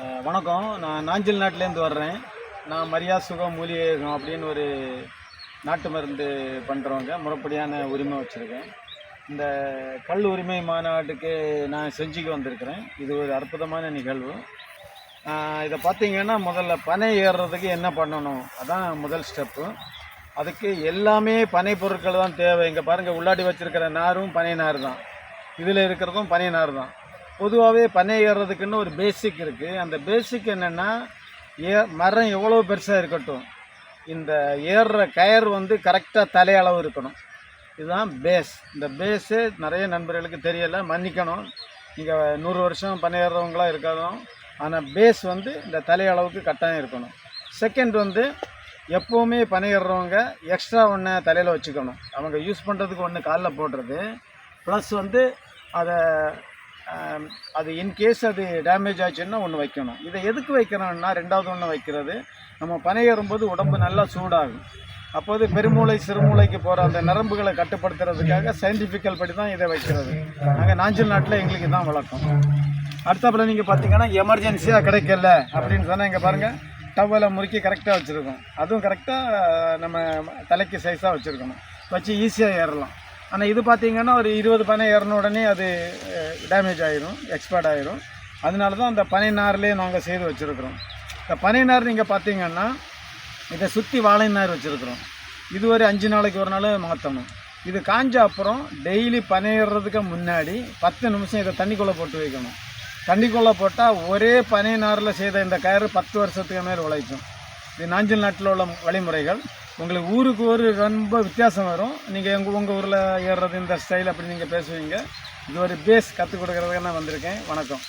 வணக்கம். நான் நாஞ்சில் நாட்டிலேருந்து வர்றேன். நான் மரியா சுகம் மூலிகைகம் அப்படின்னு ஒரு நாட்டு மருந்து பண்ணுறவங்க முறைப்படியான உரிமை வச்சுருக்கேன். இந்த கல் உரிமை மாநாட்டுக்கு நான் செஞ்சுக்கு வந்திருக்கிறேன். இது ஒரு அற்புதமான நிகழ்வு. இதை பார்த்தீங்கன்னா முதல்ல பனை ஏறுறதுக்கு என்ன பண்ணணும்? அதான் முதல் ஸ்டெப்பு அதுக்கு எல்லாமே பனை பொருட்கள் தான் தேவை. இங்கே பாருங்கள் உள்ளாடி வச்சுருக்கிற நாரும் பனை நார் தான். இதில் இருக்கிறதும் பனை நார் தான். பொதுவாகவே பண்ணை ஏறுறதுக்குன்னு ஒரு பேசிக் இருக்குது அந்த பேசிக் என்னென்னா ஏ மரம் எவ்வளோ பெருசாக இருக்கட்டும் இந்த ஏறுற கயர் வந்து கரெக்டாக தலையளவு இருக்கணும். இதுதான் பேஸ் இந்த பேஸு நிறைய நண்பர்களுக்கு தெரியலை மன்னிக்கணும். நீங்கள் நூறு வருஷம் பண்ணையேறவங்களாம் ஏறுறவங்களாம் இருக்காதும். ஆனால் பேஸ் வந்து இந்த தலையளவுக்கு கட்டாயம் இருக்கணும். செகண்ட் வந்து எப்போவுமே பனை எக்ஸ்ட்ரா ஒன்று தலையில் வச்சுக்கணும். அவங்க யூஸ் பண்ணுறதுக்கு ஒன்று காலில் போடுறது. ப்ளஸ் வந்து அதை அது இன்கேஸ் அது டேமேஜ் ஆச்சுன்னா ஒன்று வைக்கணும். இதை எதுக்கு வைக்கணும்னா ரெண்டாவது ஒன்று வைக்கிறது. நம்ம பனை ஏறும்போது உடம்பு நல்லா சூடாகும். அப்போது பெருமூளை சிறுமூளைக்கு போகிற அந்த நரம்புகளை கட்டுப்படுத்துறதுக்காக சயின்டிஃபிக்கல் படி தான் இதை வைக்கிறது. நாங்கள் நாஞ்சில் நாட்டில் எங்களுக்கு தான் வழக்கம். அடுத்தப்பில் நீங்கள் பார்த்தீங்கன்னா எமர்ஜென்சியாக கிடைக்கல அப்படின்னு சொன்னால் இங்கே பாருங்கள் டவலை முறுக்கி கரெக்டாக வச்சுருக்கோம். அதுவும் கரெக்டாக நம்ம தலைக்கு சைஸாக வச்சுருக்கணும். வச்சு ஈஸியாக ஏறலாம். ஆனால் இது பார்த்தீங்கன்னா ஒரு இருபது பனை ஏறின உடனே அது டேமேஜ் ஆயிரும் எக்ஸ்பர்ட் ஆயிரும். அதனால தான் அந்த பனை நார்லேயே நாங்கள் செய்து வச்சுருக்குறோம். இந்த பனை நார் நீங்கள் பார்த்தீங்கன்னா இதை சுற்றி வாழை நார் வச்சுருக்குறோம். இது ஒரு அஞ்சு நாளைக்கு ஒரு நாள் மாற்றணும் இது காஞ்ச அப்புறம் டெய்லி பனையிடுறதுக்கு முன்னாடி பத்து நிமிஷம் இதை தண்ணிக்குள்ளே போட்டு வைக்கணும். தண்ணிக்குள்ளே போட்டால் ஒரே பனை நாரில் செய்த இந்த கயிறு பத்து வருஷத்துக்கு மேல் உழைக்கும். இது நாஞ்சில் நாட்டில் உள்ள வழிமுறைகள். உங்களுக்கு ஊருக்கு ஒரு ரொம்ப வித்தியாசம் வரும். நீங்கள் எங்கள் உங்கள் ஊரில் ஏறுறது இந்த ஸ்டைல் அப்படி நீங்கள் பேசுவீங்க. இது ஒரு பேஸ் கற்றுக் கொடுக்குறதுக்கு நான் வந்திருக்கேன். வணக்கம்.